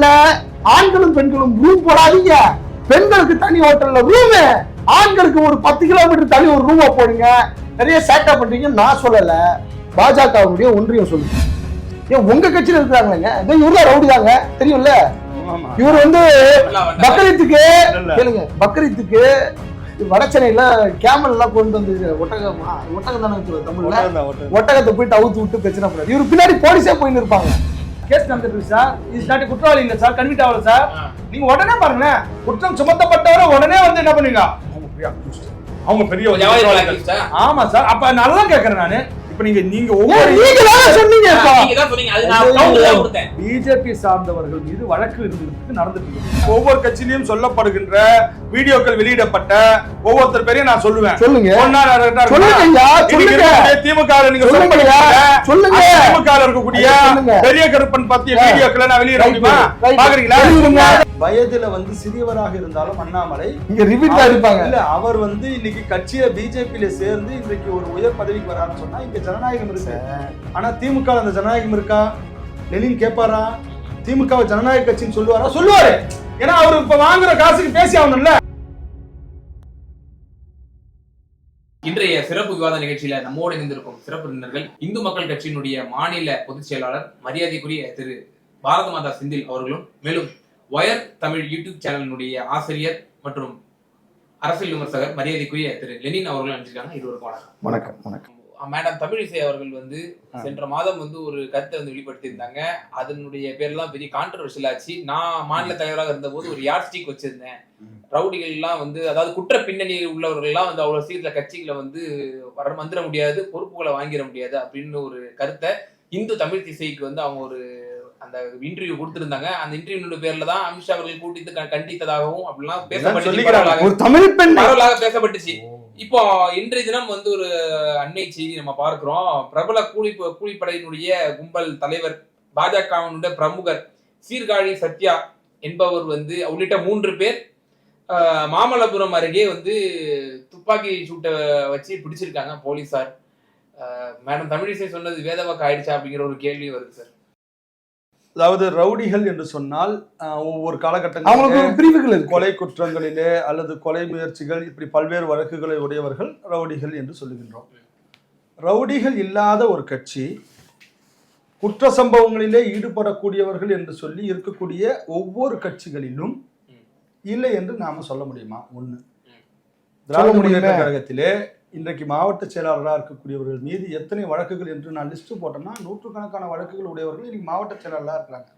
ஹோட்டல்ல ஆண்களும் பெண்களும் ரூம் போடாதீங்க. பெண்களுக்கு தனி ஹோட்டல்ல ரூம் ஆண்களுக்கு ஒரு பத்து கிலோமீட்டர் தள்ளி ஒரு ரூமை போடுங்க. நிறைய சேட்டா பண்றீங்க நான் சொல்லல. பாஜகவுடைய ஒன்றியம் சொல்லுங்க ஏன் உங்க கட்சியில இருக்கிறாங்களேங்க? இதோ இவர்லாம் ரவுடி தாங்க. தெரியும்ல? இவர் வந்து பக்ரீத்துக்கு. கேளுங்க பக்ரீத்துக்கு வடச்சென்னையில கேமல் எல்லாம் கொண்டு வந்து ஒட்டகமா ஒட்டகம் தானே தமிழ்ல? ஒட்டகத்தை போயிட்டு அவுத்து விட்டு பிரச்சனை பண்ணாரு. இவர் பின்னாடி போலீஸே போயின்னு இருப்பாங்க. கேஸ் நடந்துட்டு சார். இது நாட்டு குற்றவாளி இல்ல சார். கன்விட் ஆகல சார். நீங்க உடனே பாருங்களேன். குற்றம் சுமத்தப்பட்டவரை உடனே வந்து என்ன பண்ணுவீங்க அவங்க பெரிய? ஆமா சார். அப்ப நல்லா கேக்குறேன் நானு. இப்ப நீங்க நீங்க சொன்னீங்க பிஜேபி சார்ந்தவர்கள் மீது வழக்கு இருந்திருக்கு நடந்துட்டு இருக்கு ஒவ்வொரு கட்சியிலும் சொல்லப்படுகின்ற வீடியோக்கள் வெளியிடப்பட்ட ஒவ்வொருத்தர் பேரையும் நான் சொல்லுவேன் சொல்லுங்க. இன்னைக்கு திமுக சொல்லுங்க. திமுக இருக்கக்கூடிய. பெரிய கருப்பன் பத்திய. வீடியோக்களை நான் வெளியிட முடியுமா. பாக்குறீங்களா. வயதுல வந்து சிறியவராக இருந்தாலும் அண்ணாமலை இங்க ரிப்பீட் தான் இருப்பாங்க இல்ல அவர் வந்து இன்னைக்கு கட்சியை பிஜேபியில சேர்ந்து இன்றைக்கு ஒரு உயர் பதவிக்கு வராருன்னு சொன்னா இங்க ஜனநாயகம் இருக்கு. ஆனா திமுக அந்த ஜனநாயகம் இருக்கா? லெனின் கேட்பாரா திமுக ஜனநாயக கட்சின்னு சொல்லுவாரா? சொல்லுவாரு. ஏன்னா அவர் இப்ப வாங்குற காசுக்கு பேசி ஆகணும்ல. இன்றைய சிறப்பு விவாத நிகழ்ச்சியில நம்மோடு இணைந்திருக்கும் சிறப்பு விருந்தினர்கள் இந்து மக்கள் கட்சியினுடைய மாநில பொதுச் செயலாளர் மரியாதைக்குரிய திரு பாரத மாதா செந்தில் அவர்களும் மேலும் ஒயர் தமிழ் யூடியூப் சேனலினுடைய ஆசிரியர் மற்றும் அரசியல் விமர்சகர் மரியாதைக்குரிய திரு லெனின் அவர்களும் அனுப்பிச்சிருக்காங்க. இருவருக்கும் வணக்கம் வணக்கம் வணக்கம். மேடம் தமிழிசை அவர்கள் வந்து சென்ற மாதம் வந்து ஒரு கருத்தை வந்து வெளிப்படுத்தியிருந்தாங்க. அதனுடைய பேர்லாம் பெரிய கான்ட்ரவர்ஷியல் ஆச்சு. நான் மாநில தலைவராக இருந்தபோது ஒரு யாட் ஸ்டிக் வச்சிருந்தேன். ரவுடிகள் எல்லாம் வந்து அதாவது குற்ற பின்னணி உள்ளவர்கள் எல்லாம் வந்து அவ்வளவு சீக்கிரம் கட்சிகளை வந்து வர வந்துட முடியாது பொறுப்புகளை வாங்கிட முடியாது அப்படின்னு ஒரு கருத்தை இந்து தமிழ் திசைக்கு வந்து அவங்க ஒரு அந்த இன்டர்வியூ கொடுத்திருந்தாங்க. அந்த இன்டர்வியூ பேர்ல தான் அமித்ஷா அவர்கள் கூட்டிட்டு கண்டித்ததாகவும் அப்படிலாம் பேசப்பட்டு பேசப்பட்டுச்சு. இப்போ இன்றைய தினம் வந்து ஒரு அண்மை செய்தி நம்ம பார்க்கிறோம். பிரபல கூலி கூலிப்படையினுடைய கும்பல் தலைவர் பாஜகவினுடைய பிரமுகர் சீர்காழி சத்யா என்பவர் வந்து உள்ளிட்ட மூன்று பேர் மாமல்லபுரம் அருகே வந்து துப்பாக்கி சூட்டை வச்சு பிடிச்சிருக்காங்க போலீஸார் மேடம் தமிழிசை சொன்னது வேதவாக்கு ஆயிடுச்சா அப்படிங்கிற ஒரு கேள்வி வருது சார். அதாவது ரவுடிகள் என்று சொன்னால் ஒவ்வொரு அவங்களுக்கு பிரிவுகள் இருக்கு. கொலை குற்றங்களிலே அல்லது கொலை முயற்சிகள் இப்படி பல்வேறு வழக்குகளை உடையவர்கள் ரவுடிகள் என்று சொல்லுகின்றோம். ரவுடிகள் இல்லாத ஒரு கட்சி குற்ற சம்பவங்களிலே ஈடுபடக்கூடியவர்கள் என்று சொல்லி இருக்கக்கூடிய ஒவ்வொரு கட்சிகளிலும். இல்லை என்று நாம சொல்ல முடியுமா? ஒண்ணு. சொல்ல திராவிட. முன்னேற்ற கழகத்திலே இன்றைக்கு மாவட்ட செயலாளராக இருக்கக்கூடியவர்கள் மீது எத்தனை வழக்குகள் என்று நான் லிஸ்ட் போட்டேன்னா நூற்றுக்கணக்கான வழக்குகள் உடையவர்கள் இன்னைக்கு மாவட்ட செயலாளராக இருக்கிறாங்க.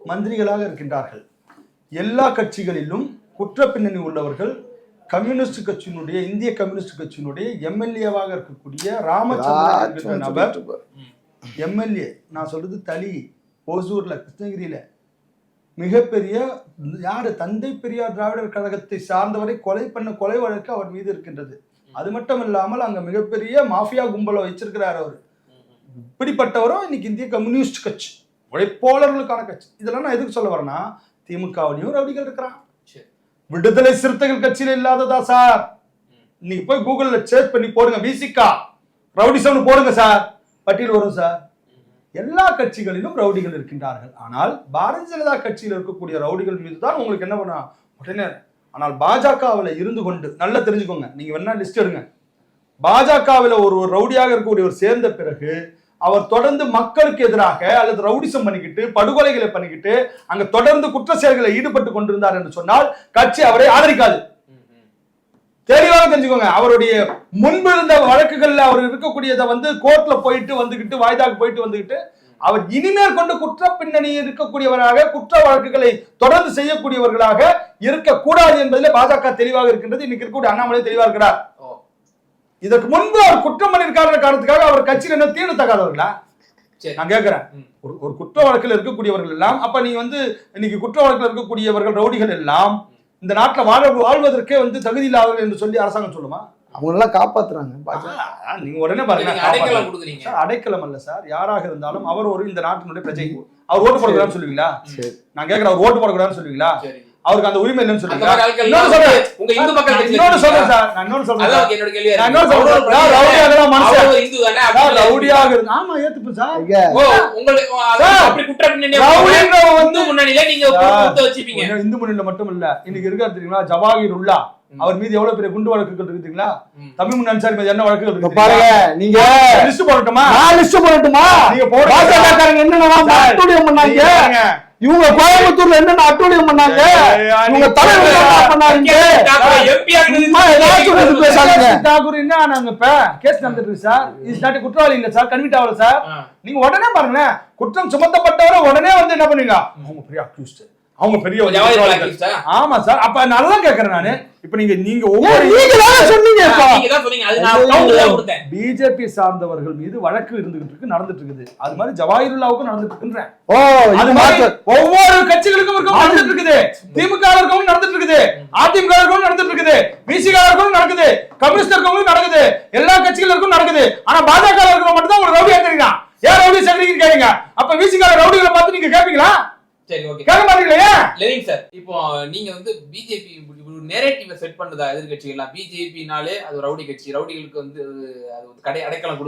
மந்திரிகளாக இருக்கின்றார்கள். எல்லா கட்சிகளிலும் குற்ற பின்னணி உள்ளவர்கள் கம்யூனிஸ்ட் கட்சியினுடைய இந்திய கம்யூனிஸ்ட் கட்சியினுடைய எம்எல்ஏவாக இருக்கக்கூடிய ராமச்சந்திரன் நபர் எம்எல்ஏ நான் சொல்றது தளி ஓசூர்ல கிருஷ்ணகிரியில. மிகப்பெரிய யாரு தந்தை பெரியார் திராவிடர் கழகத்தை சார்ந்தவரை கொலை பண்ண கொலை வழக்கு அவர் மீது இருக்கின்றது. அது மட்டும் இல்லாமல் அங்க மிகப்பெரிய மாஃபியா கும்பலை வச்சிருக்கிறார் அவர். இப்படிப்பட்டவரும் இன்னைக்கு இந்திய கம்யூனிஸ்ட் கட்சி உழைப்பாளர்களுக்கான கட்சி. இதெல்லாம் நான் எதுக்கு சொல்ல வரேன்னா திமுகவிலையும் ரவுடிகள் இருக்கிறான். விடுதலை சிறுத்தைகள் கட்சியில இல்லாததா சார்? நீங்க போய் கூகுள்ல சர்ச் பண்ணி போடுங்க விசிகா ரவுடிசம்னு போடுங்க சார். பட்டியல் வரும் சார். எல்லா கட்சிகளிலும் ரவுடிகள் இருக்கின்றார்கள். ஆனால் பாரதிய ஜனதா கட்சியில் இருக்கக்கூடிய ரவுடிகள் மீது தான் உங்களுக்கு என்ன பண்ணா உடனே ஆனால் பாஜகவில் இருந்து கொண்டு நல்லா தெரிஞ்சுக்கோங்க நீங்க வேணா லிஸ்ட் எடுங்க. பாஜகவில் ஒரு ஒரு ரவுடியாக இருக்கக்கூடியவர் சேர்ந்த பிறகு அவர் தொடர்ந்து மக்களுக்கு எதிராக அல்லது ரவுடிசம் பண்ணிக்கிட்டு படுகொலைகளை பண்ணிக்கிட்டு அங்க தொடர்ந்து குற்ற செயல்களை ஈடுபட்டு கொண்டிருந்தார் என்று சொன்னால் கட்சி அவரை ஆதரிக்காது. தெளிவாக தெரிஞ்சுக்கோங்க அவருடைய முன்பு இருந்த வழக்குகள்ல அவர் இருக்கக்கூடியதை வந்து கோர்ட்ல போயிட்டு வந்துகிட்டு வாய்தாக்கு போயிட்டு வந்துகிட்டு அவர் இனிமேல் கொண்டு குற்ற பின்னணி இருக்கக்கூடியவராக குற்ற வழக்குகளை தொடர்ந்து செய்யக்கூடியவர்களாக இருக்கக்கூடாது என்பதில் பாஜக தெளிவாக இருக்கின்றது இன்னைக்கு இருக்கக்கூடிய அண்ணாமலை தெளிவாக இருக்கிறார். இதற்கு முன்பு அவர் குற்றம் பண்ணியிருக்காருன்ற காரணத்துக்காக அவர் கட்சியில் என்ன தீர்வு தகாதவர்களா. நான் கேட்கிறேன். ஒரு ஒரு குற்ற வழக்கில் இருக்கக்கூடியவர்கள் எல்லாம் அப்ப நீங்க வந்து இன்னைக்கு குற்ற வழக்கில் இருக்கக்கூடியவர்கள் ரவுடிகள் எல்லாம் இந்த நாட்டில் வாழ வாழ்வதற்கே வந்து தகுதி இல்லாதவர்கள் என்று சொல்லி அரசாங்கம் சொல்லுமா அவங்க எல்லாம் காப்பாத்துறாங்க. பாஜக. நீங்க உடனே பாருங்க அடைக்கலம் கொடுக்குறீங்க. அடைக்கலம் அல்ல சார். யாராக இருந்தாலும் அவர் ஒரு இந்த நாட்டினுடைய பிரஜை. அவர் ஓட்டு போடக்கூடாதுன்னு சொல்லுவீங்களா? நான் கேட்கிறேன் அவர் ஓட்டு போடக்கூடாதுன்னு சொல்லுவீங்களா? அவருக்கு அந்த உரிமை இல்லைன்னு சொல்றேன். உங்க இந்து இருக்கு. முன்னணியில மட்டும் இல்ல. இன்னைக்கு இருக்காரு தெரியுங்களா? ஜவாஹிர் உல்லா அவர் மீது எவ்வளவு பெரிய குண்டு வழக்குகள் இருக்குதுங்களா? ம். தமிழ் முன் அன்சாரி மீது என்ன வழக்குகள் இருக்கு பாருங்க நீங்க லிஸ்ட் போடட்டுமா? நான் லிஸ்ட் போடட்டுமா? நீங்க. பாஜகக்காரங்க என்னென்ன அட்டூழியம் பண்ணாங்க. இவங்க கோயம்புத்தூர்ல என்னென்ன அட்டூழியம் பண்ணாங்க? இவங்க தலைவர். என்ன பண்ணாங்க தாக்கூர் என்ன ஆனாங்க இப்ப? கேஸ் நடந்துட்டு சார். இஸ் நாட் குற்றவாளி இல்ல சார் கன்விட் ஆகல சார். நீங்க உடனே பாருங்களேன். குற்றம் சுமத்தப்பட்டவரை உடனே வந்து என்ன பண்ணுவீங்க? அவங்க பெரிய accused. அவங்க பெரிய? ஆமா சார் அப்ப நல்லா கேக்குறேன் நானு. இப்ப நீங்க நீங்க ஒவ்வொரு பிஜேபி சார்ந்தவர்கள் மீது வழக்கு இருந்துகிட்டு இருக்கு நடந்துட்டு இருக்குது. அது மாதிரி ஜவாஹிருல்லாவுக்கும் நடந்துட்டு இருக்குன்றேன் ஓ அது இது மாதிரி மாத்து ஒவ்வொரு கட்சிகளுக்கும் இருக்கும் நடந்துட்டு இருக்குது. திமுக இருக்கவும் நடந்துட்டு இருக்குது. அதிமுக இருக்கவும் நடந்துட்டு இருக்குது. பிசிக இருக்கவும் நடக்குது. கம்யூனிஸ்ட் இருக்கவும் நடக்குது. எல்லா கட்சிகளுக்கும் நடக்குது. ஆனா பாஜக இருக்கிற மட்டும் தான் ஒரு ரவுடி ஏத்துறீங்க ஏன் ரவுடி சேர்க்கிறீங்கன்னு கேளுங்க. அப்ப பிசிக ரவுடிகளை பார்த்து நீங்க கேட்பீங்களா சரி ஓகே கேட்க மாட்டீங்களா? லெவின் சார். இப்போ நீங்க வந்து பிஜேபி நேரேட்டிவ செட் பண்ணுதா எதிர்கட்சிகள்லாம்? பிஜேபினாலே அது ரவுடி கட்சி. ரவுடிகளுக்கு வந்து அது கடை அடைக்கலம்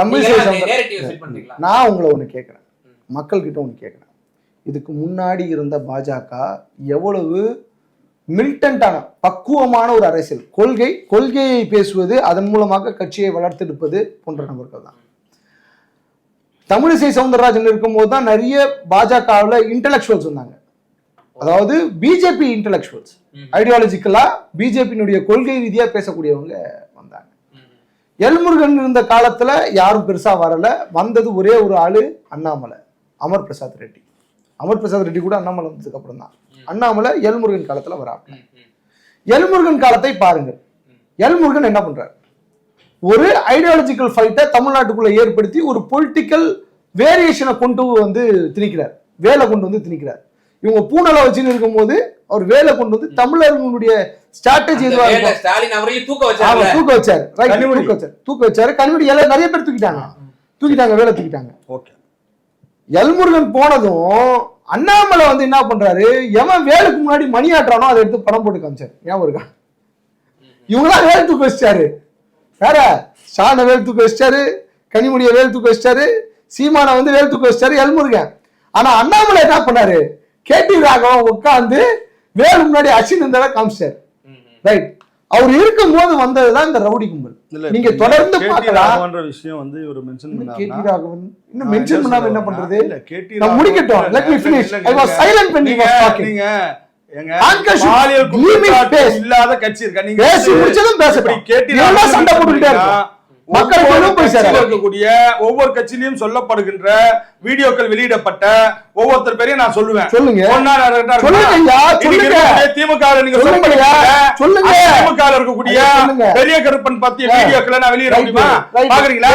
தமிழ் கொடுக்குது சைடு நேரேட்டிவ செட் பண்றீங்களா நான் உங்களை ஒண்ணு கேட்கிறேன் மக்கள்கிட்ட ஒண்ணு கேட்கிறேன் இதுக்கு முன்னாடி இருந்த பாஜக எவ்வளவு மிலிட்டண்டான பக்குவமான ஒரு அரசியல். கொள்கை கொள்கையை பேசுவது அதன் மூலமாக கட்சியை வளர்த்தெடுப்பது போன்ற நபர்கள் தான் தமிழிசை சவுந்தரராஜன் இருக்கும்போது தான் நிறைய பாஜகவில் இன்டலெக்சுவல்ஸ் வந்தாங்க. அதாவது பிஜேபி இன்டலெக்சுவல்ஸ். ஐடியாலஜிக்கலா பிஜேபியினுடைய கொள்கை ரீதியா பேசக்கூடியவங்க வந்தாங்க. எல்முருகன் இருந்த காலத்துல யாரும் பெருசா வரல. வந்தது ஒரே ஒரு ஆளு அண்ணாமலை அமர் பிரசாத் ரெட்டி. அமர் பிரசாத் ரெட்டி கூட அண்ணாமலை வந்ததுக்கு அப்புறம் தான். அண்ணாமலை எல்முருகன் காலத்துல வராங்க. எல்முருகன் காலத்தை பாருங்கள். எல்முருகன் என்ன பண்றாரு? ஒரு ஐடியாலஜிக்கல் ஃபைட்டை தமிழ்நாட்டுக்குள்ள ஏற்படுத்தி ஒரு பொலிட்டிக்கல் வேரியேஷனை கொண்டு வந்து திணிக்கிறார். வேலை கொண்டு வந்து திணிக்கிறார். இவங்க பூனலை வச்சுன்னு இருக்கும்போது அவர் வேலை கொண்டு வந்து தமிழர்களுடைய ஸ்ட்ராட்டஜி அந்த எதுவா வேலை இருக்கும்? ஸ்டாலின் அவரையும் தூக்க வச்சாங்க தூக்க வச்சாரு. ரைட். தூக்க வச்சாரு. தூக்க வச்சாரு. கனிமொழி எல்லாம் நிறைய பேர் தூக்கிட்டாங்க. தூக்கிட்டாங்க வேலை தூக்கிட்டாங்க. ஓகே. எல்முருகன் போனதும் அண்ணாமலை வந்து என்ன பண்றாரு? எவன் வேலுக்கு முன்னாடி மணி ஆட்டுறானோ அதை எடுத்து படம் போட்டு காமிச்சாரு. ஞாபகம் இருக்கா? இவங்களாம் வேல் தூக்க வச்சிட்டாரு. வேற ஷானை வேல் தூக்க வச்சிட்டாரு கனிமொழியை வேல் தூக்க வச்சிட்டாரு சீமானை வந்து வேல் தூக்க வச்சிட்டாரு எல்முருகன். ஆனா அண்ணாமலை என்ன பண்ணாரு? கேடி ராகவன் உட்காந்து வேலு முன்னாடி அசின் இருந்தா காமிச்சாரு. ம், ம். ரைட் அவர் இருக்கும்போது வந்ததுதான் இந்த ரவுடி கும்பல். நீங்க தொடர்ந்து பார்க்கலாம் விஷயம் வந்து இவர் மென்ஷன் கேடி ராகவன் இன்னும் மென்ஷன் பண்ணாம என்ன பண்றது? நான் முடிக்கட்டும். let me finish. i was silent when he was இல்லாத கட்சி இருக்கா? நீங்க பேசி முடிச்சதும். இப்படி கேட்டி சண்டை போட்டுக்கிட்டே சொல்றீங்கன்னா, இருக்கக்கூடிய ஒவ்வொரு கட்சியிலும் சொல்லப்படுகின்ற வீடியோக்கள் வெளியிடப்பட்ட ஒவ்வொருத்தர் பேரையும் நான் சொல்லுவேன் சொல்லுங்க. திமுக நீங்க சொல்லுங்க. திமுக இருக்கக்கூடிய. பெரிய கருப்பன் பத்திய ஆ. வீடியோக்களை நான் வெளியிட முடியுமா. பாக்குறீங்களா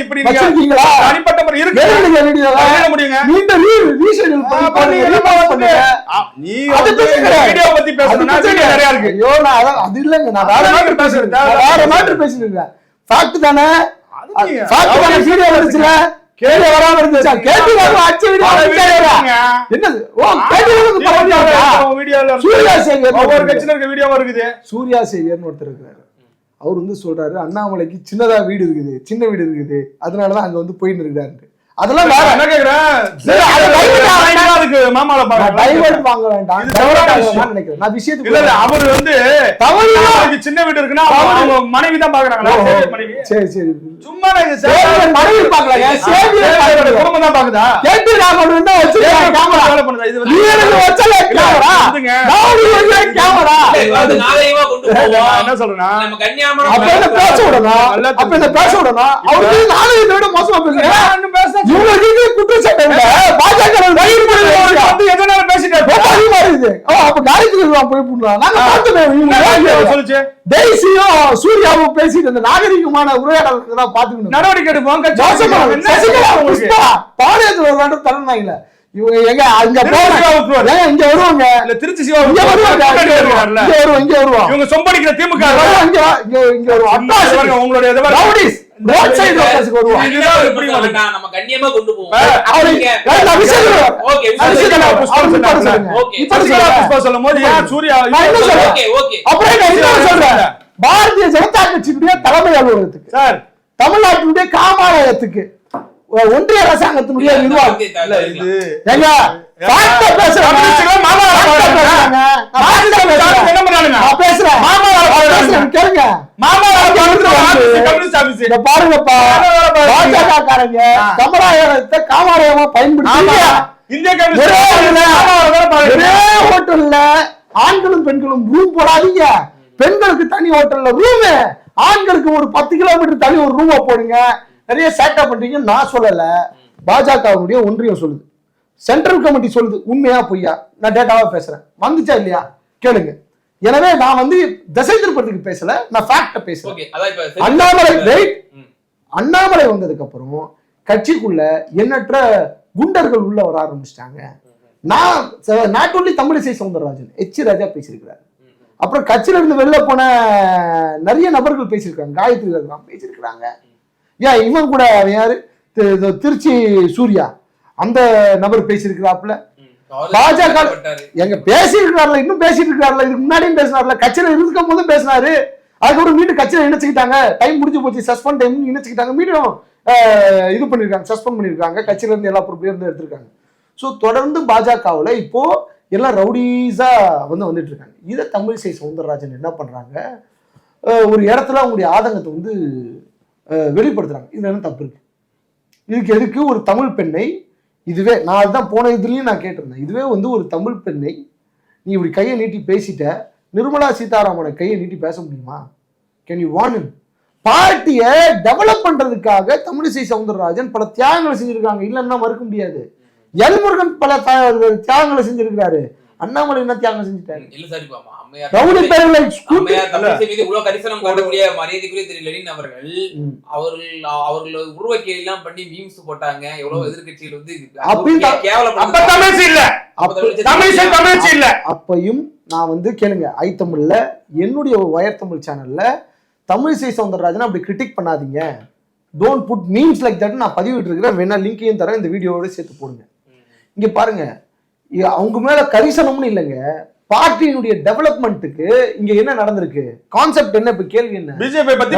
இப்படி? தனிப்பட்ட முறை இருக்கு முடியுங்க நீ. வீடியோ பத்தி வீடியோ நிறைய இருக்கு அது இல்லைங்க, நான் வேற. பேசுறது. நான் வேற matter பேசிட்டு இருக்கேன். Fact தானே? Fact தானே? video வந்துச்சுல? video வராம இருந்துச்சா? வந்துச்சா video இல்லையா? இருக்குங்க. என்னது? ஓ, கேட்டு வாங்க பரவாயில்லையா? வீடியோல. சூர்யா சேகர் ஒவ்வொரு கட்சியில இருக்க வீடியோ இருக்குது சூர்யா சேவியர்னு ஒருத்தர் இருக்கிறாரு அவர் வந்து சொல்றாரு அண்ணாமலைக்கு சின்னதா வீடு இருக்குது சின்ன வீடு இருக்குது அதனாலதான் அங்க வந்து போயின்னு இருக்கிறாரு அதெல்லாம் வேற என்ன கேக்குறேன் இல்ல, அது divert ஆக வேண்டாம். அதுக்கு மாமால நான் பாருங்க. வாங்க வேண்டாம். நினைக்கிறேன். நான் விஷயத்துக்கு இல்ல அவர் வந்து அவருக்கு சின்ன வீடு இருக்குன்னா அவங்க- மனைவி தான் சரி சரி. சும்மா நான் மனைவி பார்க்கல. குடும்பம் தான் பாக்குதா கேட்டு ராமன் தான் வச்சிருக்காங்க கேமரா வேலை பண்ணுதா? இது வச்சல கேமரா. நான் வச்ச கேமரா அது நாகரிகமா கொண்டு நான் போவோம். என்ன சொல்றேன்னா அப்ப என்ன பேச விடணும்? அப்ப என்ன பேச விடணும்? அவருக்கு நானும் இதை விட மோசமா பேசுறேன் நான். இவங்களுக்கு குற்றச்சாட்டு பாஜக வந்து எதனால பேசிட்டு ரொம்ப அதிகமா இருக்குது. அப்ப காயத்ரி போய் பண்ணுவான் நாங்க சொல்லுச்சு? டெய்ஸியும் சூர்யாவும் பேசிட்டு இந்த நாகரிகமான உரையாடலுக்கு தான் பாத்துக்கணும் நடவடிக்கை இருக்கு. சசிகலா ஒரு வாட்டம் தரனாங்கல இவங்க எங்க? அங்க போறாங்க இங்க வருவாங்க. இல்ல திருச்சி சிவா இங்க வருவாங்க இங்க வருவாங்க. இங்க இவங்க சொம்படிக்கிற திமுக இங்க இங்க இங்க வருவாங்க. உங்களுடைய. ரவுடிஸ். ரோட் சைடு வருவாங்க. இதுதான் நம்ம கண்ணியமா கொண்டு போவோம். விஷயம் சொல்றேன். ஓகே, சொல்றேன். புஷ்பா சொல்லுங்க. ஓகே. புஷ்பா சொல்லும் போது ஏன் சூர்யா என்ன? Okay okay. அப்புறம் நான் இன்னொரு சொல்றேன்? பாரதிய ஜனதா கட்சியினுடைய தலைமை அலுவலகத்துக்கு. சார். தமிழ்நாட்டினுடைய காமாலயத்துக்கு. ஒ- ஒன்றிய அரசாங்கத்தினுடைய பாருங்கப்பா. பாஜக காரங்க ஆ. கமலாயத்தை காமாரயமா பயன்படுத்தி ஹோட்டல்ல ஆண்களும் பெண்களும் ரூம் போடாதீங்க. பெண்களுக்கு தனி ஹோட்டல்ல ரூம் ஆண்களுக்கு ஒரு பத்து கிலோமீட்டர் தள்ளி ஒரு ரூமை போடுங்க. நிறைய சேட்டா பண்றீங்க நான் சொல்லல. பாஜகவுடைய ஒன்றியம் சொல்லுது. சென்ட்ரல் கமிட்டி சொல்லுது உண்மையா பொய்யா? நான் டேட்டாவா பேசுறேன். வந்துச்சா இல்லையா? கேளுங்க. எனவே நான் வந்து திசை திருப்பத்துக்கு பேசல. நான் ஃபேக்ட பேசுறேன் அண்ணாமலை வெயிட். அண்ணாமலை வந்ததுக்கு அப்புறம் கட்சிக்குள்ள எண்ணற்ற குண்டர்கள் உள்ள வர ஆரம்பிச்சிட்டாங்க. நான் not only Tamilisai Soundararajan H Raja பேசியிருக்கிறார். அப்புறம் கட்சியில இருந்து வெளில போன நிறைய நபர்கள் பேசியிருக்காங்க. காயத்ரி ரகுராம் பேசியிருக்கிறாங்க. ஏன் இவன் கூட யாரு? திருச்சி சூர்யா. அந்த நபர் பேசியிருக்கிறாப்புல. பாஜக. எங்க பேசியிருக்காருல இன்னும் பேசிட்டு இருக்காருல இதுக்கு முன்னாடியும் பேசினார்ல கட்சியில இருக்கும் போதும் பேசினாரு. அதுக்கப்புறம் மீண்டும் கட்சியில இணைச்சுக்கிட்டாங்க. டைம் முடிஞ்சு போச்சு சஸ்பெண்ட் டைம் இணைச்சுக்கிட்டாங்க. மீண்டும் இது பண்ணிருக்காங்க சஸ்பெண்ட் பண்ணிருக்காங்க கட்சியில இருந்து எல்லா பொறுப்புலையும் இருந்து எடுத்திருக்காங்க. ஸோ தொடர்ந்து பாஜகவுல இப்போ எல்லாம் ரவுடிஸா வந்து வந்துட்டு இருக்காங்க இதை தமிழிசை சவுந்தரராஜன் என்ன பண்றாங்க? ஒரு இடத்துல அவங்களுடைய ஆதங்கத்தை வந்து வெளிப்படுத்துகிறாங்க இதில் இதுல என்ன தப்பு இருக்கு? இதுக்கு எதுக்கு ஒரு தமிழ் பெண்ணை இதுவே நான் அதுதான் போன இதுலேயும் நான் கேட்டிருந்தேன். இதுவே வந்து ஒரு தமிழ் பெண்ணை நீ இப்படி கையை நீட்டி பேசிட்ட நிர்மலா சீதாராமனை கையை நீட்டி பேச முடியுமா? கேன் யூ வான் பார்ட்டியை டெவலப் பண்ணுறதுக்காக தமிழிசை சவுந்தரராஜன் பல தியாகங்களை செஞ்சுருக்காங்க. இல்லைன்னா மறுக்க முடியாது. எல் முருகன் பல தியாகங்களை செஞ்சுருக்கிறாரு. அண்ணாமலை என்ன தியாகம் செஞ்சுட்டாரு? இல்ல திரு லெனின் அவர்கள். அவர்கள் அவர்கள் உருவக்கேலி எல்லாம் பண்ணி மீம்ஸ் போட்டாங்க. எவ்வளவு எதிர்க்கட்சிகள் வந்து இல்ல. அப்பையும் நான் வந்து கேளுங்க ஐ தமிழ்ல என்னுடைய வயர் தமிழ் சேனல்ல தமிழிசை சவுந்தரராஜன் அப்படி கிரிட்டிக் பண்ணாதீங்க. Don't put memes like that நான் பதிவிட்டு இருக்கிறேன் வேணா லிங்கையும் தரேன். இந்த வீடியோவோட சேர்த்து போடுங்க. இங்க பாருங்க அவங்க மேல கரிசனம்னு இல்லைங்க. பார்ட்டியினுடைய டெவலப்மெண்ட்டுக்கு இங்க என்ன நடந்திருக்கு? கான்செப்ட் என்ன? இப்ப கேள்வி என்ன? பிஜேபி பத்தி.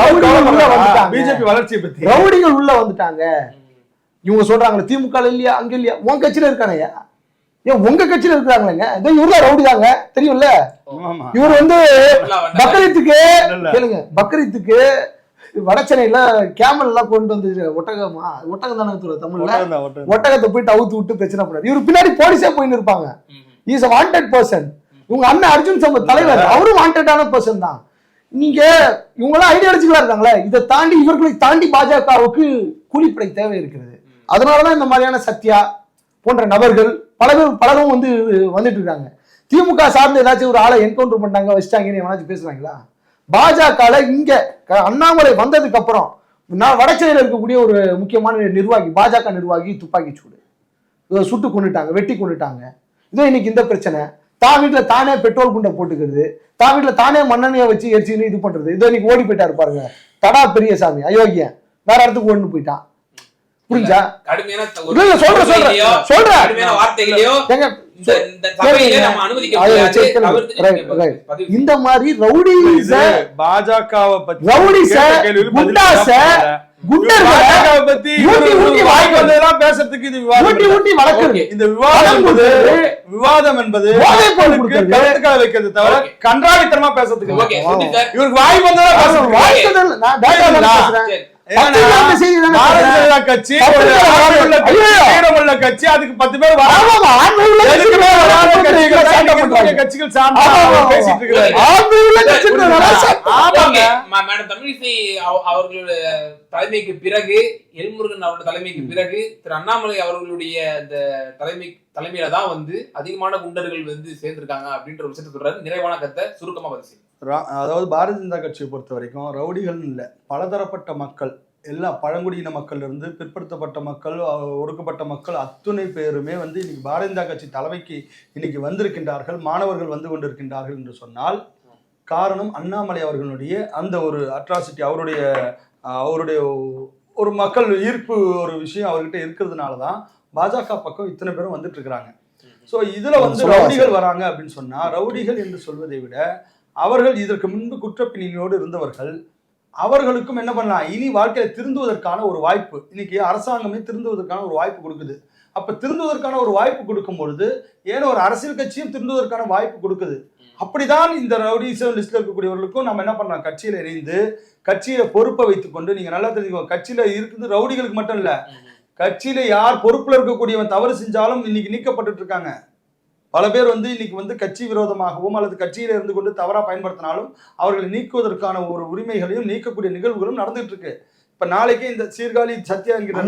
பிஜேபி வளர்ச்சியை பத்தி. ரவுடிகள் உள்ள வந்துட்டாங்க. இவங்க சொல்றாங்களே திமுக இல்லையா? அங்க இல்லையா? உன் கட்சியில இருக்கானயா ஏன் உங்க கட்சியில இருக்கிறாங்களேங்க? இதோ இவர்லாம் ரவுடி தாங்க. தெரியும்ல? இவர் வந்து. பக்ரீத்துக்கு. கேளுங்க. பக்ரீத்துக்கு வடச்சென்னையில கேமல் எல்லாம் கொண்டு வந்து ஒட்டகமா ஒட்டகம்? தானே தமிழ்ல. ஒட்டகத்தை போயிட்டு அவுத்து விட்டு பிரச்சனை பண்ணாரு. இவர் பின்னாடி போலீஸே போயின்னு இருப்பாங்க. இஸ் a வாண்டட் பர்சன் இவங்க அண்ணன் அர்ஜுன் சம்பத் தலைவர். அவரும் வாண்டடான பர்சன் தான். நீங்க இவங்க எல்லாம் ஐடியாலஜிக்கலா இருக்காங்களே? இதை தாண்டி இவர்களை தாண்டி பாஜகவுக்கு கூலிப்படை தேவை இருக்கிறது. அதனாலதான் இந்த மாதிரியான சத்யா போன்ற நபர்கள் பல பேர் பலரும் வந்து வந்துட்டு இருக்காங்க. திமுக சார்ந்து ஏதாச்சும் ஒரு ஆளை என்கவுண்டர் பண்ணாங்க வச்சிட்டாங்கன்னு எவனாச்சும் பேசுறாங்களா? பாஜகல இங்க அண்ணாமலை வந்ததுக்கு அப்புறம் நான் வடச்சென்னையில இருக்கக்கூடிய ஒரு முக்கியமான நிர்வாகி பாஜக நிர்வாகி துப்பாக்கி சூடு. சுட்டு கொண்டுட்டாங்க வெட்டி கொண்டுட்டாங்க இதோ இன்னைக்கு இந்த பிரச்சனை. தான் வீட்டுல தானே பெட்ரோல் குண்டை போட்டுக்கிறது தான் வீட்டுல தானே மண்ணெண்ணையை வச்சு எரிச்சுன்னு இது பண்றது. இதோ இன்னைக்கு ஓடி போயிட்டாரு பாருங்க. தடா பெரியசாமி அயோக்கியன். வேற இடத்துக்கு ஓடின்னு போயிட்டான். புரிஞ்சா? இல்ல, இல்ல, சொல்றேன், சொல்றேன். இந்த மாதிரி ரவுடிஸ பாஜகவை பத்தி. குண்டர்களை பத்தி ஊட்டி ஊட்டி வாய்க்கு. வந்ததெல்லாம் பேசுறதுக்கு இது விவாதம் ஊட்டி. ஊட்டி. இந்த விவாதம் என்பது. விவாதம். கருத்துக்களை வைக்கிறது தவிர. கன்றாவித்தனமா பேசுறதுக்கு இவருக்கு வாய் வந்ததா அவன் பேசுறது வாழ்த்துதல் நான் data தான் சரிங்களா? பேசுறேன். சரி. பத்து நாள் செய்தி தானே பாரதிய பேசுறேன். ஜனதா கட்சி கட்சி, அதுக்கு பத்து பேர் கட்சிகள் மேடம் தமிழிசை தலைமைக்கு பிறகு எல்முருகன் அவருடைய தலைமைக்கு பிறகு திரு அண்ணாமலை அவர்களுடைய இந்த தலைமை தலைமையில தான் வந்து அதிகமான குண்டர்கள் வந்து சேர்ந்திருக்காங்க அப்படின்ற ஒரு விஷயத்தை சொல்றாரு. நிறைவான கருத்தை சுருக்கமா. ரா- அதாவது பாரதிய ஜனதா கட்சியை பொறுத்த வரைக்கும் ரவுடிகள் இல்லை பலதரப்பட்ட மக்கள் எல்லா பழங்குடியின மக்கள் இருந்து பிற்படுத்தப்பட்ட மக்கள் ஒடுக்கப்பட்ட மக்கள் அத்துணை பேருமே வந்து இன்னைக்கு பாரதிய ஜனதா கட்சி தலைமைக்கு இன்னைக்கு வந்திருக்கின்றார்கள் மாணவர்கள் வந்து கொண்டிருக்கின்றார்கள் என்று சொன்னால் காரணம் அண்ணாமலை அவர்களுடைய அந்த ஒரு அட்ராசிட்டி அவருடைய அவருடைய ஒரு மக்கள் ஈர்ப்பு ஒரு விஷயம் அவர்கிட்ட இருக்கிறதுனால தான் பாஜக பக்கம் இத்தனை பேரும் வந்துட்டு இருக்கிறாங்க ஸோ இதுல வந்து ரவுடிகள் வராங்க அப்படின்னு சொன்னா ரவுடிகள் என்று சொல்வதை விட அவர்கள் இதற்கு முன்பு குற்றப்பின்னணியோடு இருந்தவர்கள் அவர்களுக்கும் என்ன பண்ணலாம்? இனி வாழ்க்கையில திருந்துவதற்கான ஒரு வாய்ப்பு. இன்னைக்கு அரசாங்கமே திருந்துவதற்கான ஒரு வாய்ப்பு கொடுக்குது. அப்ப திருந்துவதற்கான ஒரு வாய்ப்பு கொடுக்கும் பொழுது ஏன்னா ஒரு அரசியல் கட்சியும் திருந்துவதற்கான வாய்ப்பு கொடுக்குது. அப்படிதான் இந்த ரவுடிசம் லிஸ்ட்ல இருக்கக்கூடியவர்களுக்கும் நம்ம என்ன பண்ணலாம்? கட்சியில இணைந்து கட்சியில பொறுப்பை வைத்துக்கொண்டு நீங்க நல்லா தெரிஞ்சுக்கோங்க கட்சியில இருக்குது ரவுடிகளுக்கு மட்டும் இல்ல. கட்சியில யார் பொறுப்புல இருக்கக்கூடியவன் தவறு செஞ்சாலும் இன்னைக்கு நீக்கப்பட்டுட்டு இருக்காங்க. பல பேர் வந்து இன்னைக்கு வந்து கட்சி விரோதமாகவும் அல்லது கட்சியில இருந்து கொண்டு தவறா பயன்படுத்தினாலும் அவர்களை நீக்குவதற்கான ஒரு உரிமைகளையும் நீக்கக்கூடிய நிகழ்வுகளும் நடந்துட்டு இருக்கு. இப்ப நாளைக்கு இந்த சீர்காழி சத்யா என்கிற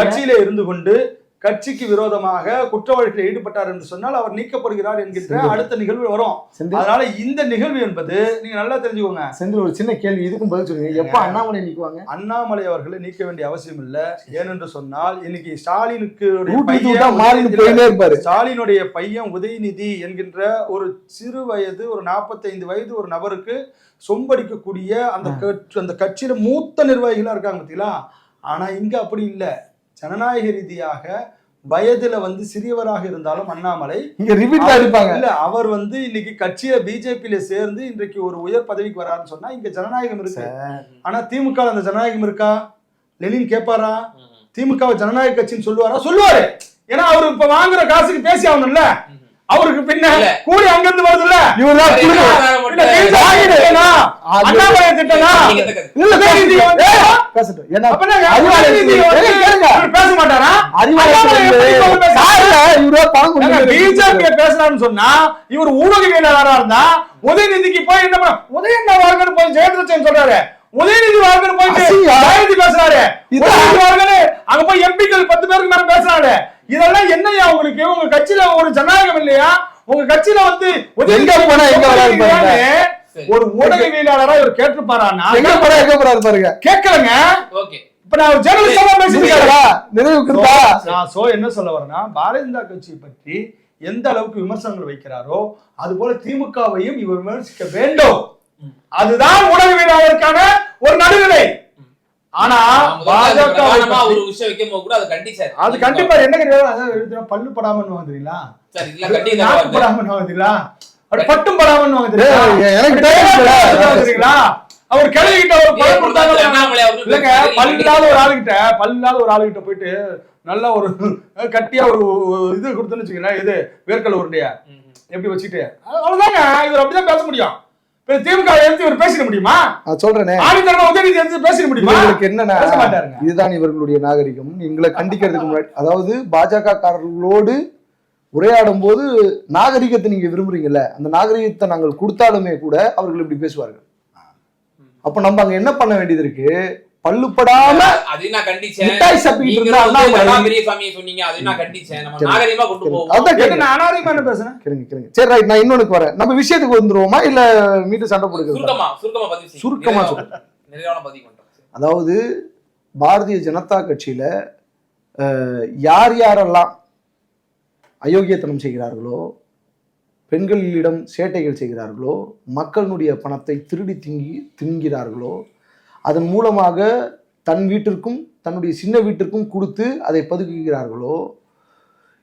கட்சியில இருந்து கொண்டு கட்சிக்கு விரோதமாக குற்ற வழக்கில் ஈடுபட்டார் என்று சொன்னால் அவர் நீக்கப்படுகிறார் என்கின்ற. அடுத்த நிகழ்வு வரும். அதனால இந்த நிகழ்வு என்பது நீங்க நல்லா தெரிஞ்சுக்கோங்க. செந்தில் ஒரு சின்ன கேள்வி இதுக்கும் பதில் சொல்லுங்க. எப்ப அண்ணாமலை நிக்குவாங்க? அண்ணாமலை அவர்களை நீக்க வேண்டிய அவசியம் இல்ல. ஏனென்று சொன்னால் இன்னைக்கு ஸ்டாலினுக்கு ஸ்டாலினுடைய பையன் உதயநிதி என்கின்ற ஒரு சிறு வயது ஒரு 45 வயது ஒரு நபருக்கு சொம்படிக்கக்கூடிய அந்த கட்சி- அந்த கட்சியில மூத்த நிர்வாகிகளா இருக்காங்க பார்த்தீங்களா? ஆனா இங்க அப்படி இல்ல. ஜனநாயக ரீதியாக வயதுல வந்து சிறியவராக இருந்தாலும் அண்ணாமலை இங்க இல்ல அவர் வந்து இன்னைக்கு கட்சியில பிஜேபியில சேர்ந்து இன்றைக்கு ஒரு உயர் பதவிக்கு வராருன்னு சொன்னா இங்க ஜனநாயகம் இருக்கு. ஆனா திமுக அந்த ஜனநாயகம் இருக்கா? லெனின் கேட்பாரா திமுக ஜனநாயக கட்சின்னு சொல்லுவாரா? சொல்லுவாரு. ஏன்னா அவரு இப்ப வாங்குற காசுக்கு பேசி ஆகணும்ல. அவருக்கு பின்ன இல்ல. கூலி அங்க இருந்து வருதுல்ல? இவர்தான் அண்ணாமலை திட்டனா? இல்ல, பேசட்டும். இவர் பேச மாட்டாரா? பிஜேபி பேசுறாருன்னு சொன்னா இவர் ஊடகவியலாளரா இருந்தா உதயநிதிக்கு போய் என்ன பண்ண உதயநிதி வாழ்க்கை போய் ஜெயலட்சன் சொல்றாரு. உதயநிதி வாழ்க்கை போயிட்டு பேசுறாரு. உதயநிதி வாழ்க்கை அங்க போய் எம்பிக்கள் பத்து பேருக்கு மேல பேசுறாரு இதெல்லாம் என்னையா உங்களுக்கு? உங்க கட்சியில ஒரு ஜனநாயகம் இல்லையா? உங்க கட்சியில வந்து எங்க போனா எங்க வராரு பாருங்க. சரி. ஒரு ஊடகவியலாளரா இவர் கேட்டிருப்பாரா எங்க போறா எங்க போறாரு பாருங்க. கேட்கலங்க. ஓகே. இப்ப நான் ஒரு ஜெர்னலிஸ்டா இருக்கா நான் சோ என்ன சொல்ல வரேன்னா பாரதிய ஜனதா கட்சியை பற்றி எந்த அளவுக்கு விமர்சனங்கள் வைக்கிறாரோ அது போல திமுகவையும் இவர் விமர்சிக்க வேண்டும். அதுதான் ஊடகவியலாளருக்கான ஒரு நடுநிலை. ஆனா பாஜக ஒரு விஷயம் வைக்கும் போது கூட அதை கண்டிச்சாரு அது கண்டிப்பா. என்ன கிடையாது பல்லு படாமன்னு வருது. படாமன்னு அப்படி பட்டும் படாமன்னு வாங்குறீங்களா அவர் கிளவிக்கிட்ட ஒரு பழம் கொடுத்தாங்க. இல்லங்க பல் இல்லாத ஒரு ஆளுகிட்ட பல் இல்லாத ஒரு ஆளுகிட்ட போயிட்டு நல்ல ஒரு கட்டியா ஒரு இது கொடுத்துன்னு வச்சுக்கங்களேன் இது வேர்க்கல் உருண்டையா. எப்படி வச்சுட்டு அவ்வளவுதாங்க. இவர் அப்படிதான் பேச முடியும். திமுக எடுத்து இவர் பேசிட முடியுமா? சொல்றேனே. ஆணித்தரமா உதயநிதி எடுத்து பேசிட முடியுமா? என்னன்னா இதுதான் இவர்களுடைய நாகரிகம். எங்களை கண்டிக்கிறதுக்கு முன்னாடி அதாவது பாஜக காரர்களோடு உரையாடும் போது நாகரிகத்தை நீங்க விரும்புறீங்கல்ல அந்த நாகரிகத்தை நாங்கள் கொடுத்தாலுமே கூட அவர்கள் இப்படி பேசுவார்கள். அப்ப நம்ம அங்க என்ன பண்ண வேண்டியது இருக்கு? பல்லுப்படாம அதையும் நான் கண்டிச்சேன். மிட்டாய் இருந்தா அண்ணாமலை. சொன்னீங்க அதையும் நான் கண்டிச்சேன். நம்ம சரி. நாகரிகமா கொண்டு போவோம். அதான் ஏங்க, கேளுங்க நான் அனாவசியமா என்ன பேசுறேன்? கேளுங்க கேளுங்க. சரி ரைட் நான் இன்னொன்னுக்கு வரேன். நம்ம விஷயத்துக்கு வந்துருவோமா? இல்ல மீண்டும் சண்டை போடுறது சுருக்கமா சுருக்கமா பதிவு செய்யுங்க. சுருக்கமா நிறைவா- சொல்லுங்க. நிறைவான பதிவு பண்றோம் அதாவது பாரதிய ஜனதா கட்சியில யார் யாரெல்லாம் அயோக்கியத்தனம் செய்கிறார்களோ பெண்களிடம் சேட்டைகள் செய்கிறார்களோ மக்களுடைய பணத்தை திருடி திங்கி தின்கிறார்களோ அதன் மூலமாக தன் வீட்டிற்கும் தன்னுடைய சின்ன வீட்டிற்கும் கொடுத்து அதை பதுக்குகிறார்களோ?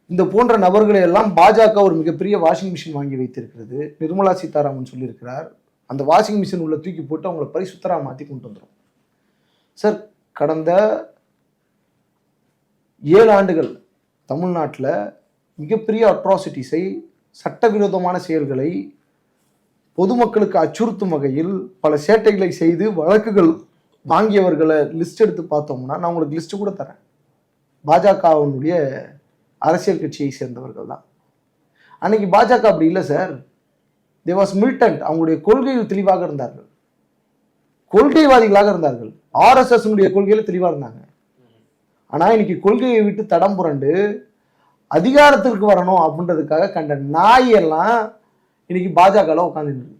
இந்த போன்ற நபர்களை எல்லாம் பாஜக ஒரு மிகப்பெரிய வாஷிங் மிஷின் வாங்கி வைத்திருக்கிறது. நிர்மலா சீதாராமன் சொல்லியிருக்கிறார். அந்த வாஷிங் மிஷின் உள்ள தூக்கி போட்டு அவங்கள பரிசுத்தரா மாற்றி கொண்டு வந்துடும் சார் கடந்த ஏழு ஆண்டுகள் தமிழ்நாட்டில் மிகப்பெரிய அட்ராசிட்டிஸை சட்டவிரோதமான செயல்களை பொதுமக்களுக்கு அச்சுறுத்தும் வகையில் பல சேட்டைகளை செய்து வழக்குகள் வாங்கியவர்களை லிஸ்ட் எடுத்து பார்த்தோம்னா நான் உங்களுக்கு லிஸ்ட் கூட தரேன். பாஜகவினுடைய அரசியல் கட்சியை சேர்ந்தவர்கள் தான். அன்னைக்கு பாஜக அப்படி இல்லை சார். தே வாஸ் மில்டன்ட் அவங்களுடைய கொள்கையில் தெளிவாக இருந்தார்கள். கொள்கைவாதிகளாக இருந்தார்கள். ஆர்எஸ்எஸ் கொள்கையில் தெளிவாக இருந்தாங்க. ஆனால் இன்னைக்கு கொள்கையை விட்டு தடம் புரண்டு அதிகாரத்திற்கு வரணும் அப்படின்றதுக்காக கண்ட நாயெல்லாம் இன்னைக்கு பாஜகவில் உட்கார்ந்து இருக்குது.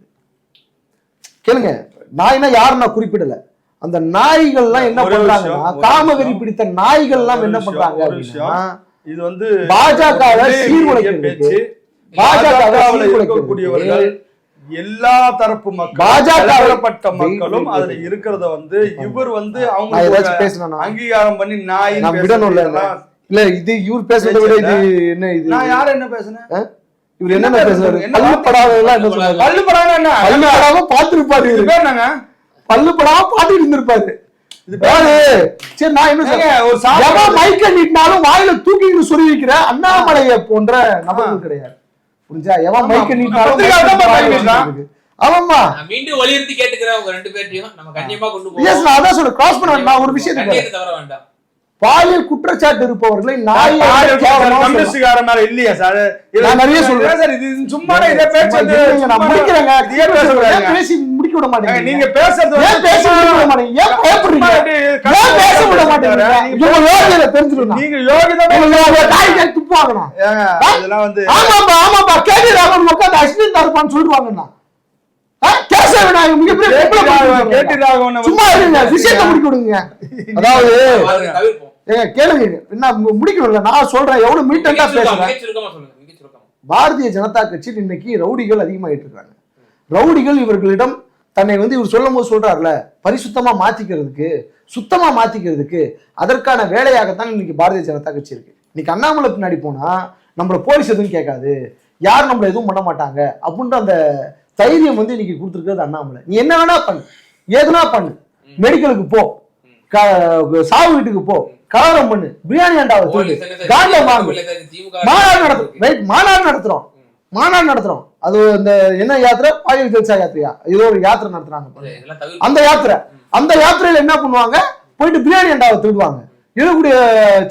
கேளுங்க. நாய்னா யாரும் நான் குறிப்பிடலை. அந்த நாய்கள்லாம் என்ன பண்றாங்கன்னா காமவெறி. பிடித்த நாய்கள்லாம் என்ன பண்றாங்க இது வந்து பாஜகவை பேச்சு பாஜகவை இருக்கக்கூடியவர்கள் எல்லா தரப்பு மக்கள் பாஜக வை- பலதரப்பட்ட மக்களும் அதுல இருக்கிறத வந்து இவர் வந்து அவங்க அங்கீகாரம் பண்ணி நாய் விடணும்ல இல்ல இது இவர் பேசுறதை விட இது என்ன இது? நான் யார என்ன பேசுனேன்? இவர் என்ன பேசுறாரு? படாததெல்லாம் என்ன சொல்றாரு? பல்லு படாம என்ன? பல்லு படாம பார்த்திருப்பாரு இது. பேர் என்னங்க பல்லு படாம பாத்துட்டு இருந்திருப்பாரு. சரி நான் என்ன மைக்க நீட்டினாலும் வாயில தூக்கிட்டு சொருவிக்கிற அண்ணாமலையை போன்ற நபர்கள் கிடையாது. புரிஞ்சா? எவன். மைக்க நீட்டினாலும் நான் மீண்டும் வலியுறுத்தி கேட்டுக்கிறேன் உங்க ரெண்டு பேர்ட்டையும். நம்ம கண்ணியமா கொண்டு எஸ் நான் அதான் சொல்றேன். கிராஸ் பண்ண வேண்டாம். நான் ஒரு விஷயத்தை வேண்டாம் பாலியல் குற்றச்சாட்டு இருப்பவர்களை. கம்யூனிஸ்ட்காரன் மேல இல்லையா சார். நான் நிறைய சொல்றேன். சார் இது சும்மா இதை பேச்சு நான் முடிக்கிறேங்க. இது பேசி முடிக்க விட மாட்டேங்க. நீங்க பேசுறது ஏன் பேச விட மாட்டேங்க? ஏன் பயப்படுறீங்க? ஏன் பேச விட. மாட்டேங்க நீங்க இவங்க யோகியதை தெரிஞ்சுக்கணும். நீங்க ஆ? இதெல்லாம் வந்து ஆமாப்பா ஆமாப்பா. கேடி ராகவன் உட்காந்து அஸ்வின் தரப்பான்னு விடுங்க. அதாவது ஏங்க கேளுங்க. என்ன மு- முடிக்கணும்ல நான் சொல்றேன். எவ்வளவு மீட்டண்டா பேசுறேன். பாரதிய ஜனதா கட்சியில் இன்னைக்கு ரவுடிகள் அதிகமாயிட்டு இருக்காங்க ரவுடிகள் இவர்களிடம் தன்னை வந்து இவர் சொல்லும் போது சொல்றாருல பரிசுத்தமா மாத்திக்கிறதுக்கு சுத்தமா மாத்திக்கிறதுக்கு அதற்கான வேலையாகத்தான் இன்னைக்கு பாரதிய ஜனதா கட்சி இருக்கு. இன்னைக்கு அண்ணாமலை பின்னாடி போனா நம்மள போலீஸ் எதுவும் கேட்காது. யாரும் நம்மள எதுவும் பண்ண மாட்டாங்க அப்படின்ற அந்த தைரியம் வந்து இன்னைக்கு கொடுத்துருக்கிறது அண்ணாமலை. நீ என்ன வேணா பண்ணு. எதுனா பண்ணு. மெடிக்கலுக்கு போ. சாவு வீட்டுக்கு போ. கலவரம் பண்ணு. பிரியாணி அண்டாவை சார், திமுக மாநாடு நடத்துறோம் ரைட் மாநாடு நடத்துறோம். மாநாடு நடத்துறோம். அது இந்த என்ன யாத்திரை? பாயல் ஜல்சா யாத்திரையா? ஏதோ ஒரு யாத்திரை நடத்துறாங்க. அந்த யாத்திரை. அந்த யாத்திரையில என்ன பண்ணுவாங்க? போயிட்டு பிரியாணி அண்டாவை திருடுவாங்க? இருக்கக்கூடிய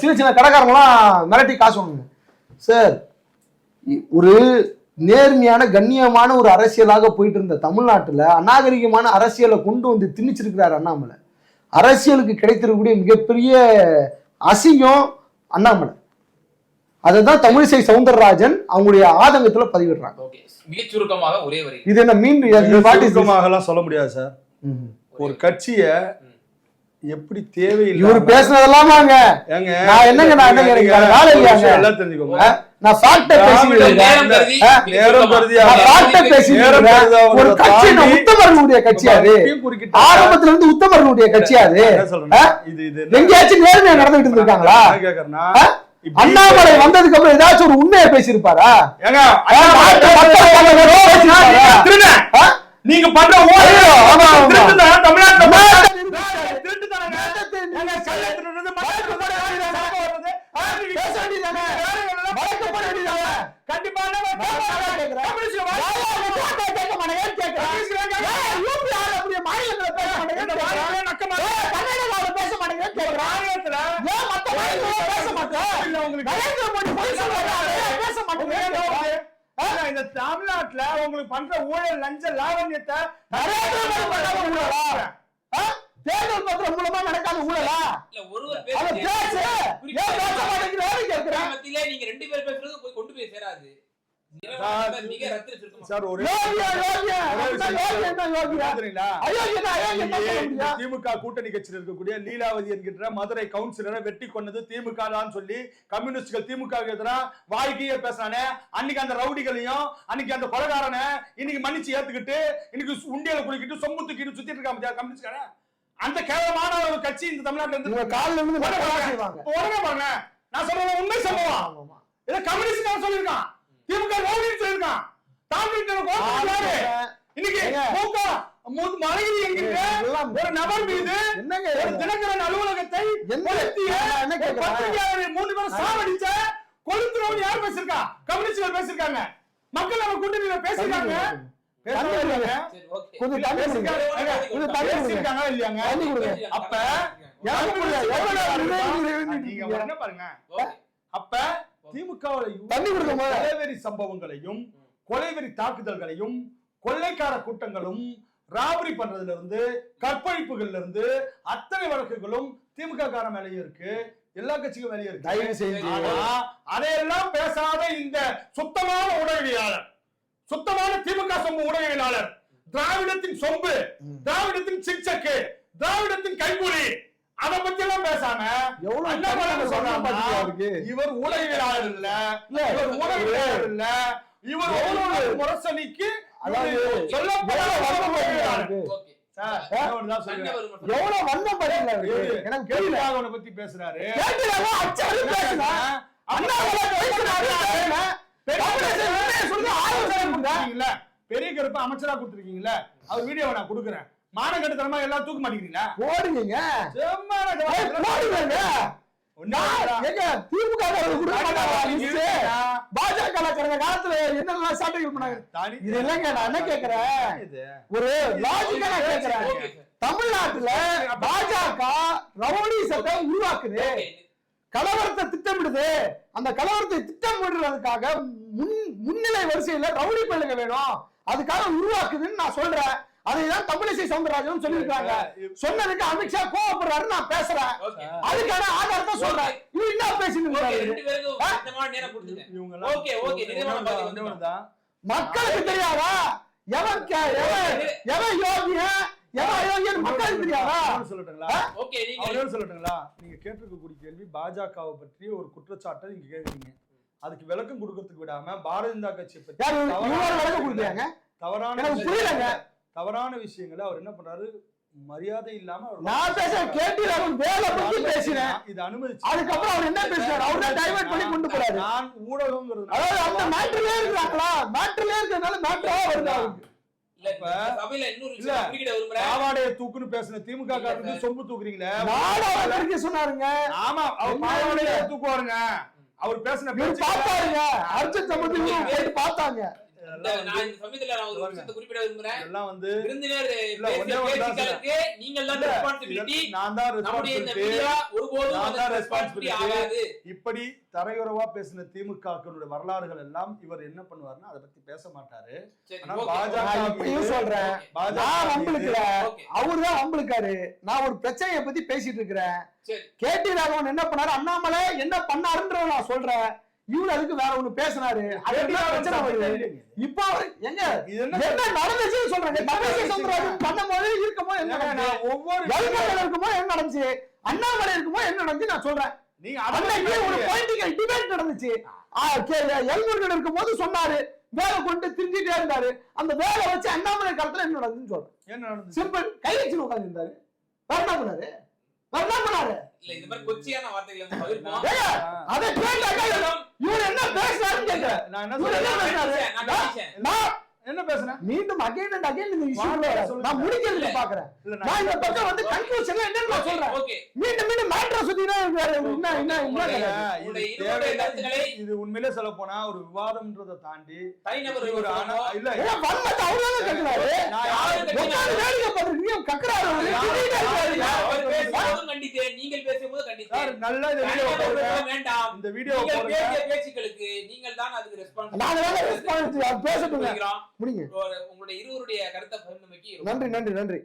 சின்ன சின்ன கடைக்காரங்களாம் மிரட்டி காசு வாங்குங்க. சார் ஒரு நேர்மையான கண்ணியமான ஒரு அரசியலாக போயிட்டு இருந்த தமிழ்நாட்டுல அநாகரிகமான அரசியலை கொண்டு வந்து திணிச்சிருக்கிறார் அண்ணாமலை. அரசியலுக்கு கிடைத்திருக்கக்கூடிய மிகப்பெரிய அசிங்கம் அண்ணாமலை. அதுதான் தமிழிசை சவுந்தரராஜன் அவங்களுடைய ஆதங்கத்துல பதிவிடுறாங்க. ஓகே. மிகச் சுருக்கமாக ஒரே வரி. இது என்ன this? சுருக்கமாகலாம் சொல்ல முடியாது சார். ஒரு கட்சிய எப்படி தேவையில்லை இவர் பேசுனதெல்லாமாங்க ஏங்க நான் என்னங்க நான் என்ன நீங்க கேட்கிறேன்? வேலை இல்லையாங்க? எல்லாம் தெரிஞ்சுக்கோங்க. நான் பேசிட்டு நேரம் கருதி நான் பேசிட்டு ஒரு கட்சி நான் கட்சி அது? ஆரம்பத்துல இருந்து கட்சி அது? இது இது எங்கேயாச்சும் நேர்மையா என்ன கேக்குறேன்னா, அண்ணாமலை வந்ததுக்கு அப்புறம் ஏதாச்சும் ஒரு உண்மையை பேசியிருப்பாரா? நீங்க பண்ற ஊழல் ஐயோ, இந்த தமிழ்நாட்டுல உங்களுக்கு பண்ற ஊழல் லஞ்ச லாவண்யத்தை தேர்தல் பத்திரம் மூலமா நடக்காத ஊழலா? இல்ல, ஒருவர் பேசு. மாட்டேங்கிறாரு கேட்கிறேன் நீங்க ரெண்டு பேர் பேசுறது போய் கொண்டு போய் சேராது. திமுக கூட்டணி கட்சியில் இருக்கக்கூடிய லீலாவதி என்கின்ற மதுரை கவுன்சிலரை வெட்டி கொண்டது திமுக தான் சொல்லி கம்யூனிஸ்டுகள் திமுக எதிராக வாய்க்கையே பேசுறானே. அன்னைக்கு அந்த ரவுடிகளையும் அன்னைக்கு அந்த கொலகாரனை இன்னைக்கு மன்னிச்சு ஏத்துக்கிட்டு இன்னைக்கு உண்டியல குளிக்கிட்டு சொம்பு தூக்கிட்டு சுத்திட்டு இருக்காம கம்யூனிஸ்ட்காரன்? அந்த கேவலமான ஒரு கட்சி இந்த தமிழ்நாட்டுல இருந்து கால்ல இருந்து உடனே பாருங்க. நான் சொல்றது உண்மை சம்பவம். இதை கம்யூனிஸ்ட் சொல்லியிருக்கான். திமுக ரவுடின்னு சொல்லியிருக்கான். தமிழ்நாடு கோபப்படுறாரு இன்னைக்கு. மூக்க மு- மலையடி என்கின்ற ஒரு நபர் மீது ஒரு? தினகரன் அலுவலகத்தை? பத்திரிகையாளரை மூணு பேரும் சாவடிச்ச கொளுத்துறவன் யார் பேசிருக்கா கம்யூனிஸ்டுகள் பேசிருக்காங்க மக்கள் நம்ம கூட்டணியில பேசிருக்காங்க அப்ப பாருங்க. அப்ப திமுகவில் சம்பவங்களையும் கொலைவெறி தாக்குதல்களையும் கொள்ளைக்கார கூட்டங்களும் ராபரி பண்றதுல இருந்து கற்பழிப்புகள்ல இருந்து அத்தனை வழக்குகளும் திமுக கார மேலேயும் இருக்கு. எல்லா கட்சிக்கும் மேலேயும் இருக்கு. தயவு ஆனா அதையெல்லாம் பேசாத இந்த சுத்தமான உடவியலாளர் சுத்தமான திமுக சொம்பு உடவியலாளர் திராவிடத்தின் சொம்பு. திராவிடத்தின் சிக்சக்கு திராவிடத்தின் கைகூலி அத பத்தி எல்லாம் பேசாம? இவர் ஊடகவியலாளர் இல்ல இவர் ஊடகவியலாளர் இல்ல இவர் முரசனிக்கு எவ்வளவு ஊடகவியலாளர். அவருக்கு? இவரு எனக்கு புரியல. கேள்வியாளனை பத்தி பேசுறாரு கேட்கிறாங்க, அச்சாரு பெரிய கருப்பு அமைச்சரா கொடுத்துருக்கீங்கல்ல. அவர் வீடியோவை நான் கொடுக்குறேன். மானம் கட்டுத்தனமா எல்லாம் தூக்க மாட்டேங்கிறீங்களா? இருக்குடா. பாஜக காலத்துல என்னெல்லாம் சாட்டைகள் பண்ணாங்க? தனி- இது இல்லைங்க நான் என்ன கேக்குறேன்? ஒரு லாஜிக்கா கேக்குறேன். தமிழ்நாட்டுல பாஜக ரவுடிசத்தை உருவாக்குது. ஓகே. கலவரத்தை திட்டமிடுது. அந்த கலவரத்தை திட்டமிடுறதுக்காக முன் முன்னிலை வரிசையில ரவுடி பள்ளிங்க வேணும். அதுக்காக உருவாக்குதுன்னு நான் சொல்றேன். அதைதான் தமிழிசை சவுந்தரராஜன் சொல்லியிருக்காங்க. சொன்னதுக்கு அமித்ஷா கோவப்படுறாரு நான் பேசுறேன். அதுக்கான ஆதாரத்தை சொல்றேன். இவரு என்ன பேசிட்டு. மக்களுக்கு தெரியாதா? எவன் கே- எவன் எவன் யோகிய எவன் அயோக்கியன் மக்களுக்கு தெரியாதா சொல்லட்டுங்களா? ஓகே, நீங்க சொல்லட்டுங்களா? நீங்க கேட்டிருக்கக்கூடிய கேள்வி பாஜகவை பற்றி ஒரு குற்றச்சாட்டை நீங்க கேக்குறீங்க அதுக்கு விளக்கம் கொடுக்கறதுக்கு விடாம பாரதிய ஜனதா கட்சியை பற்றி யாரு தவறான புரியலங்க. தவறான விஷயங்களை அவர் என்ன பண்றாரு? மரியாதை இல்லாம அவர் நான் பேச கேட்டு அவன் வேலை பத்தி பேசினேன். இது அனுமதிச்சு அதுக்கப்புறம் அவர் என்ன பேசுறாரு? அவர் தான் டைவர்ட் பண்ணி கொண்டு போறாரு. நான் ஊடகங்கிறது அதாவது அந்த மேட்ருலயே இருக்கிறாங்களா? மேட்ருலயே இருக்கிறதுனால மேட்ரா வருது? அவருக்கு பாவாடைய தூக்குன்னு பேசின திமுக காரருக்கு சொம்பு தூக்குறீங்களே? சொன்னாருங்க. ஆமா அவர் பாவாடைய தூக்குவாருங்க. அவர் பேசின இவர் பேச்சு பார்த்தாருங்க. அர்ஜுன் சம்பந்தி போயிட்டு பார்த்தாங்க. நான் இந்த சமயத்துல நான் ஒரு விஷயத்தை குறிப்பிட விரும்புறேன். எல்லாம் வந்து விருந்தினர் பேச்சுக்களுக்கு நீங்கள் தான் ரெஸ்பான்சிபிலிட்டி நான் தான் ஒருபோதும் நான் ரெஸ்பான்சிபிலிட்டி இப்படி தரையுறவா பேசின திமுக வரலாறுகள் எல்லாம் இவர் என்ன பண்ணுவாருன்னா அதை பத்தி பேச மாட்டாரு. ஆனா. பாஜக நான் இப்பயும் மீது- சொல்றேன் நான் வம்பிழுக்கல ஓகே. அவருதான் வம்பிழுக்காரு நான் ஒரு பிரச்சனையை பத்தி பேசிட்டு இருக்கிறேன். சரி. கேடி ராகவன் என்ன பண்ணாரு? அண்ணாமலை என்ன பண்ணாருன்ற நான் சொல்றேன். இவரு அதுக்கு வேற ஒண்ணு பேசினாரு. இப்போ அவரு எங்க என்ன நடந்துச்சுன்னு சொல்றாங்க பண்ணும்போது இருக்கும்போது என்ன ஒவ்வொரு இருக்கும்போது என்ன நடந்துச்சு? அண்ணாமலை இருக்கும்போது என்ன நடந்துச்சு நான் சொல்றேன். நீங்க ஒரு பொலிட்டிக்கல் டிபேட் நடந்துச்சு. எல்முருகன் இருக்கும்போது சொன்னாரு. வேலை கொண்டு திரிஞ்சிட்டே இருந்தாரு. அந்த வேலை வச்சு அண்ணாமலை காலத்துல என்ன நடந்துச்சுன்னு சொல்றேன். என்ன நடந்துச்சு? சிம்பிள் கை வச்சு இருந்தாரு பண்ணாரு என்ன பண்ணாரு இல்ல இந்த மாதிரி கொச்சியான வார்த்தைகளை வந்து ஏங்க, அதை கேட்டாக்கா இவர் என்ன பேசுறாருன்னு கேட்கிறேன். நான் என்ன? பேசுறாரு? நான் என்ன பேசுறேன் மீண்டும் அகைன் அண்ட் அகைன் இந்த இஷ்யூ. நான் முடிக்கிறதுக்கு இல்ல. பாக்குறேன் இல்ல, நான் நான் இந்த என்ன பக்கம் வந்து ஓகே. கன்க்ளூஷன்ல என்னன்னு நான் சொல்றேன் ஓகே. மீண்டும் மீண்டும் மேட்ரை சுத்தி தான் வேற என்ன என்ன இது உண்மையிலே சொல்ல போனா ஒரு விவாதம்ன்றதை தாண்டி தனிநபர் ஒரு இல்ல ஏன் வன்மத்தை? நான் யாரும் கட்டினாரு? உட்கார்ந்து வேடிக்கை பார்த்துட்டு நீங்க கக்குறாரு கண்டித்தேன் நீங்கள் பேசும்போது சார் கண்டித்தேன் நல்லா இந்த வீடியோ வேண்டாம் இந்த வீடியோ பேசிய பேச்சுக்களுக்கு நீங்கள் தான் அதுக்கு ரெஸ்பான்ஸ் responsibility. அவர் பேசட்டுங்க. முடிங்க. உங்களுடைய இருவருடைய கருத்தை பகிர்ந்தமைக்கு நன்றி நன்றி நன்றி.